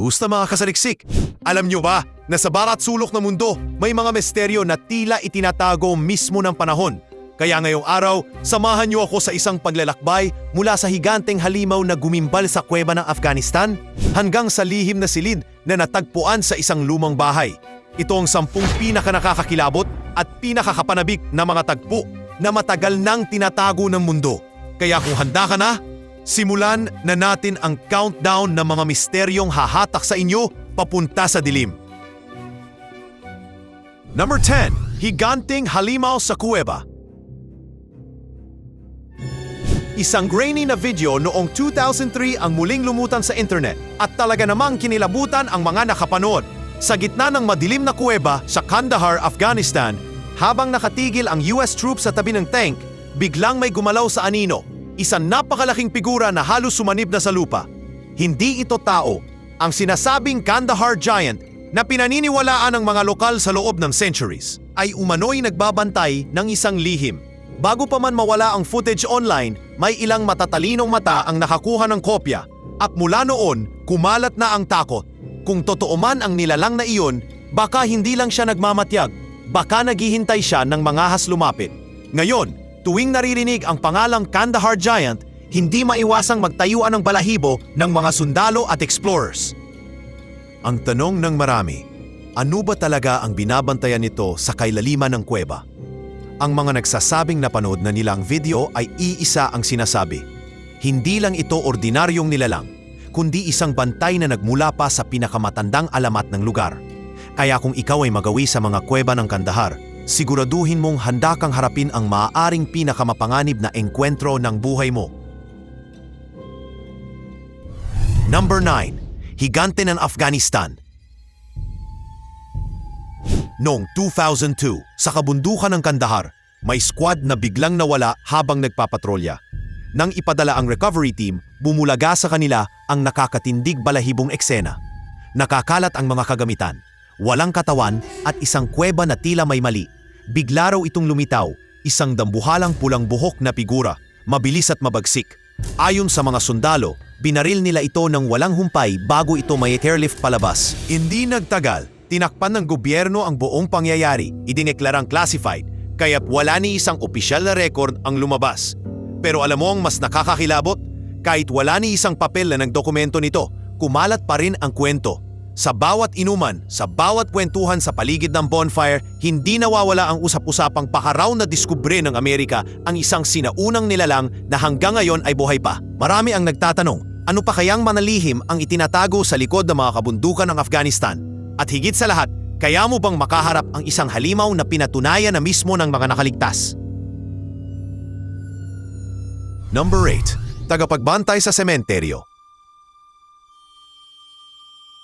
Kagusta mga kasaliksik? Alam nyo ba na sa barat sulok ng mundo may mga misteryo na tila itinatago mismo ng panahon? Kaya ngayong araw, samahan niyo ako sa isang paglalakbay mula sa higanteng halimaw na gumimbal sa kuweba ng Afghanistan hanggang sa lihim na silid na natagpuan sa isang lumang bahay. Ito ang sampung pinakanakakakilabot at pinakakapanabik na mga tagpo na matagal nang tinatago ng mundo. Kaya kung handa ka na, simulan na natin ang countdown ng mga misteryong hahatak sa inyo papunta sa dilim. Number 10. Higanting Halimaw sa Kuweba Isang grainy na video noong 2003 ang muling lumutan sa internet at talaga namang kinilabutan ang mga nakapanood. Sa gitna ng madilim na kuweba sa Kandahar, Afghanistan, habang nakatigil ang US troops sa tabi ng tank, biglang may gumalaw sa anino. Isang napakalaking figura na halos sumanib na sa lupa. Hindi ito tao, ang sinasabing Kandahar Giant na pinaniniwalaan ng mga lokal sa loob ng centuries ay umano'y nagbabantay ng isang lihim. Bago pa man mawala ang footage online, may ilang matatalinong mata ang nakakuha ng kopya at mula noon, kumalat na ang takot. Kung totoo man ang nilalang na iyon, baka hindi lang siya nagmamatyag, baka naghihintay siya ng mga has lumapit. Ngayon, tuwing naririnig ang pangalang Kandahar Giant, hindi maiwasang magtayuan ng balahibo ng mga sundalo at explorers. Ang tanong ng marami, ano ba talaga ang binabantayan nito sa kailaliman ng kuweba? Ang mga nagsasabing napanood na nilang video ay iisa ang sinasabi. Hindi lang ito ordinaryong nilalang, kundi isang bantay na nagmula pa sa pinakamatandang alamat ng lugar. Kaya kung ikaw ay magawi sa mga kuweba ng Kandahar, siguraduhin mong handa kang harapin ang maaaring pinakamapanganib na engkwentro ng buhay mo. Number 9. Higante ng Afghanistan Noong 2002, sa kabundukan ng Kandahar, may squad na biglang nawala habang nagpapatrolya. Nang ipadala ang recovery team, bumulaga sa kanila ang nakakatindig balahibong eksena. Nakakalat ang mga kagamitan, walang katawan at isang kuweba na tila may mali. Bigla raw itong lumitaw, isang dambuhalang pulang buhok na figura, mabilis at mabagsik. Ayon sa mga sundalo, binaril nila ito ng walang humpay bago ito may airlift palabas. Hindi nagtagal, tinakpan ng gobyerno ang buong pangyayari, idineklarang classified, kaya't wala ni isang opisyal na record ang lumabas. Pero alam mo ang mas nakakakilabot? Kahit wala ni isang papel na nagdokumento nito, kumalat pa rin ang kwento. Sa bawat inuman, sa bawat kwentuhan sa paligid ng bonfire, hindi nawawala ang usap-usapang pakaraw na diskubre ng Amerika ang isang sinaunang nilalang na hanggang ngayon ay buhay pa. Marami ang nagtatanong, ano pa kayang manalihim ang itinatago sa likod ng mga kabundukan ng Afghanistan? At higit sa lahat, kaya mo bang makaharap ang isang halimaw na pinatunayan na mismo ng mga nakaligtas? Number 8. Tagapagbantay sa sementeryo.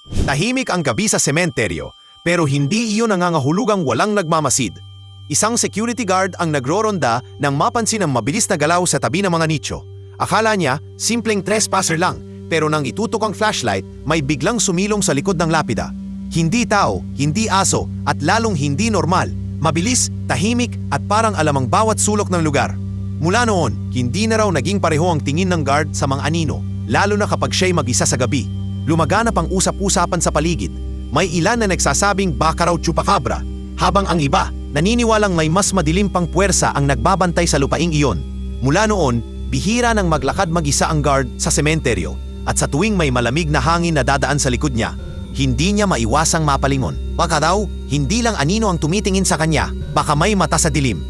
Tahimik ang gabi sa sementeryo, pero hindi iyon nangangahulugang walang nagmamasid. Isang security guard ang nagroronda nang mapansin ang mabilis na galaw sa tabi ng mga nicho. Akala niya, simpleng trespasser lang, pero nang itutok ang flashlight, may biglang sumilong sa likod ng lapida. Hindi tao, hindi aso, at lalong hindi normal. Mabilis, tahimik, at parang alam ang bawat sulok ng lugar. Mula noon, hindi na raw naging pareho ang tingin ng guard sa mga anino, lalo na kapag siya'y mag-isa sa gabi. Lumaganap ang usap-usapan sa paligid. May ilan na nagsasabing baka raw chupacabra, habang ang iba naniniwalang may mas madilim pang puwersa ang nagbabantay sa lupaing iyon. Mula noon, bihira nang maglakad mag-isa ang guard sa sementeryo at sa tuwing may malamig na hangin na dadaan sa likod niya, hindi niya maiwasang mapalingon. Baka daw, hindi lang anino ang tumitingin sa kanya, baka may mata sa dilim.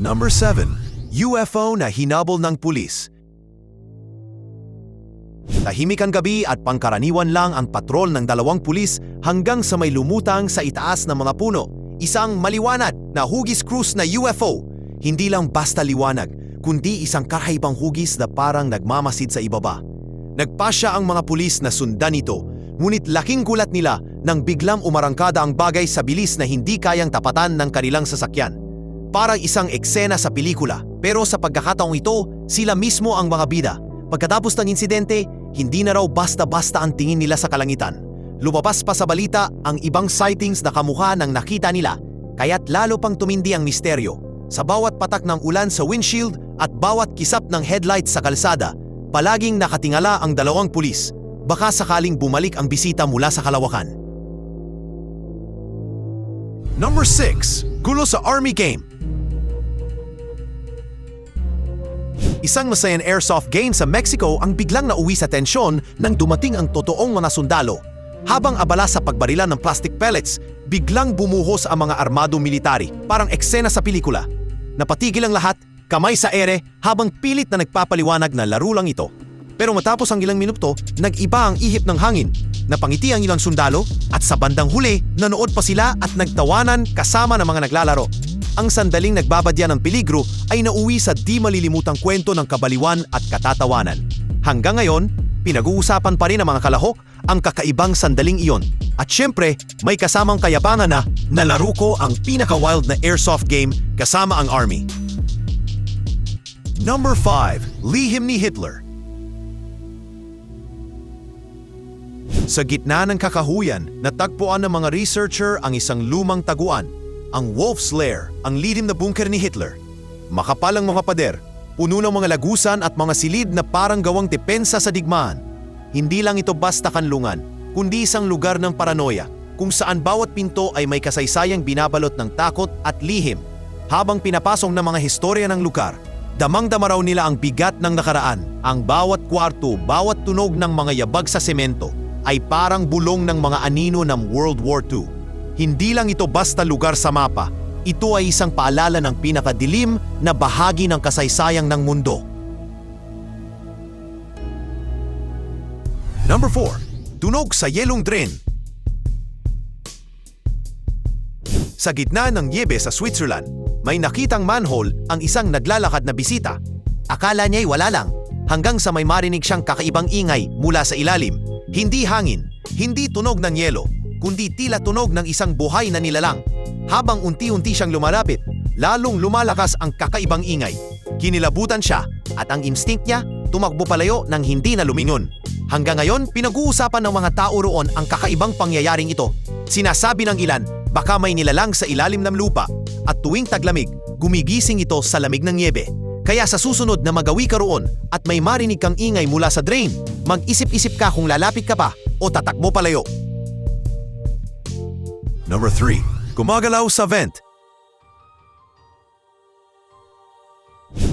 Number 7. UFO na hinabol ng pulis. Tahimik ang gabi at pangkaraniwan lang ang patrol ng dalawang pulis hanggang sa may lumutang sa itaas ng mga puno. Isang maliwanag na hugis cruise na UFO. Hindi lang basta liwanag, kundi isang kakaibang hugis na parang nagmamasid sa ibaba. Nagpasya ang mga pulis na sundan ito, ngunit laking gulat nila nang biglang umarangkada ang bagay sa bilis na hindi kayang tapatan ng kanilang sasakyan. Parang isang eksena sa pelikula, pero sa pagkakataong ito, sila mismo ang mga bida. Pagkatapos ng insidente, hindi na raw basta-basta ang tingin nila sa kalangitan. Lumabas pa sa balita ang ibang sightings na kamukha ng nakita nila, kaya't lalo pang tumindi ang misteryo. Sa bawat patak ng ulan sa windshield at bawat kisap ng headlights sa kalsada, Palaging nakatingala ang dalawang pulis. Baka sakaling bumalik ang bisita mula sa kalawakan. Number 6. Gulo sa Army Game Isang masayang airsoft game sa Mexico ang biglang nauwi sa tensyon nang dumating ang totoong mga sundalo. Habang abala sa pagbarilan ng plastic pellets, biglang bumuhos ang mga armado military, parang eksena sa pelikula. Napatigil ang lahat, kamay sa ere, habang pilit na nagpapaliwanag na laro lang ito. Pero matapos ang ilang minuto, nag-iba ang ihip ng hangin. Napangiti ang ilang sundalo at sa bandang huli, nanood pa sila at nagtawanan kasama ng mga naglalaro. Ang sandaling nagbabadya ng peligro ay nauwi sa di malilimutang kwento ng kabaliwan at katatawanan. Hanggang ngayon, pinag-uusapan pa rin ng mga kalahok ang kakaibang sandaling iyon. At syempre, may kasamang kayabangan na nalaro ko ang pinaka-wild na airsoft game kasama ang army. Number 5. Lihim ni Hitler Sa gitna ng kakahuyan, natagpuan ng mga researcher ang isang lumang taguan, ang Wolf's Lair, ang lidim na bunker ni Hitler. Makapal ang mga pader, puno ng mga lagusan at mga silid na parang gawang depensa sa digmaan. Hindi lang ito basta kanlungan, kundi isang lugar ng paranoia, kung saan bawat pinto ay may kasaysayang binabalot ng takot at lihim. Habang pinapasong ng mga historya ng lugar, damang-dama raw nila ang bigat ng nakaraan. Ang bawat kwarto, bawat tunog ng mga yabag sa semento ay parang bulong ng mga anino ng World War II. Hindi lang ito basta lugar sa mapa, ito ay isang paalala ng pinakadilim na bahagi ng kasaysayang ng mundo. Number 4. Tunog sa Yelong Drain Sa gitna ng Niebe sa Switzerland, may nakitang manhole ang isang naglalakad na bisita. Akala niya'y wala lang, hanggang sa may marinig siyang kakaibang ingay mula sa ilalim. Hindi hangin, hindi tunog ng yelo, kundi tila tunog ng isang buhay na nilalang. Habang unti-unti siyang lumalapit, lalong lumalakas ang kakaibang ingay. Kinilabutan siya at ang instinct niya tumakbo palayo nang hindi na lumingon. Hanggang ngayon, pinag-uusapan ng mga tao roon ang kakaibang pangyayaring ito. Sinasabi ng ilan, baka may nilalang sa ilalim ng lupa at tuwing taglamig, gumigising ito sa lamig ng niebe. Kaya sa susunod na magawi ka roon at may marinig kang ingay mula sa drain, mag-isip-isip ka kung lalapit ka pa o tatakbo palayo. Number 3. Gumagalaw sa vent.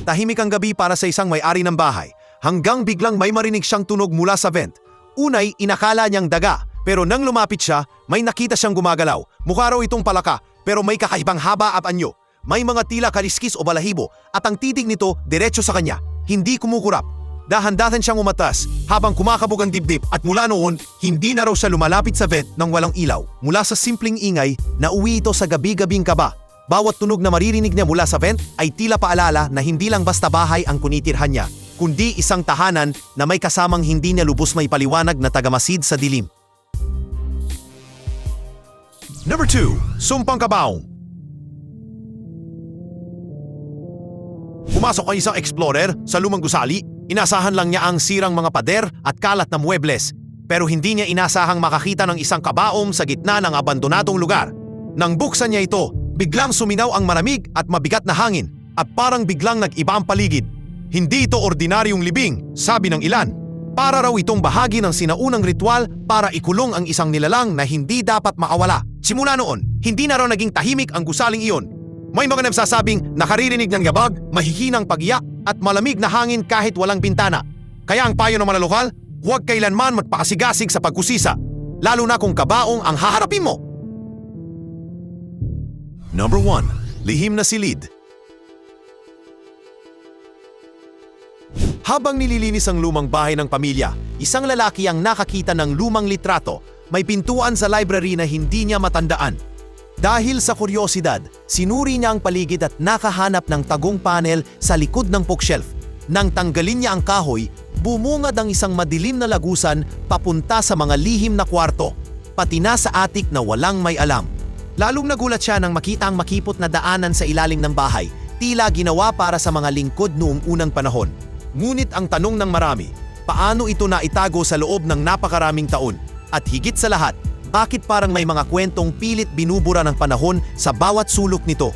Tahimik ang gabi para sa isang may-ari ng bahay hanggang biglang may marinig siyang tunog mula sa vent. Unay, inakala niyang daga pero nang lumapit siya, may nakita siyang gumagalaw. Mukha raw itong palaka pero may kakaibang haba at anyo. May mga tila kaliskis o balahibo at ang titig nito diretso sa kanya, hindi kumukurap. Dahan-dahan siyang umatas habang kumakabog ang dibdib at mula noon, hindi na raw siya lumalapit sa vent nang walang ilaw. Mula sa simpleng ingay, nauwi ito sa gabi-gabing kaba. Bawat tunog na maririnig niya mula sa vent ay tila paalala na hindi lang basta bahay ang kunitirhan niya, kundi isang tahanan na may kasamang hindi niya lubos may paliwanag na tagamasid sa dilim. Number 2. Sumpang Kabaong Pumasok ang isang explorer sa lumang gusali. Inasahan lang niya ang sirang mga pader at kalat na muebles. Pero hindi niya inasahang makakita ng isang kabaong sa gitna ng abandonadong lugar. Nang buksan niya ito, biglang suminaw ang maramig at mabigat na hangin at parang biglang nag-iba ang paligid. Hindi ito ordinaryong libing, sabi ng ilan. Para raw itong bahagi ng sinaunang ritual para ikulong ang isang nilalang na hindi dapat makawala. Simula noon, hindi na raw naging tahimik ang gusaling iyon. May mga nagsasabing nakaririnig ng yabag, mahihinang pagiyak at malamig na hangin kahit walang bintana. Kaya ang payo ng mga lokal, huwag kailanman magpakasigasig sa pagkusisa, lalo na kung kabaong ang haharapin mo. Number 1. Lihim na silid Habang nililinis ang lumang bahay ng pamilya, isang lalaki ang nakakita ng lumang litrato. May pintuan sa library na hindi niya matandaan. Dahil sa kuryosidad, sinuri niya ang paligid at nakahanap ng tagong panel sa likod ng bookshelf. Nang tanggalin niya ang kahoy, bumungad ang isang madilim na lagusan papunta sa mga lihim na kwarto, pati na sa atik na walang may alam. Lalong nagulat siya nang makita ang makipot na daanan sa ilalim ng bahay, tila ginawa para sa mga lingkod noong unang panahon. Ngunit ang tanong ng marami, paano ito naitago sa loob ng napakaraming taon? At higit sa lahat, bakit parang may mga kwentong pilit binubura ng panahon sa bawat sulok nito?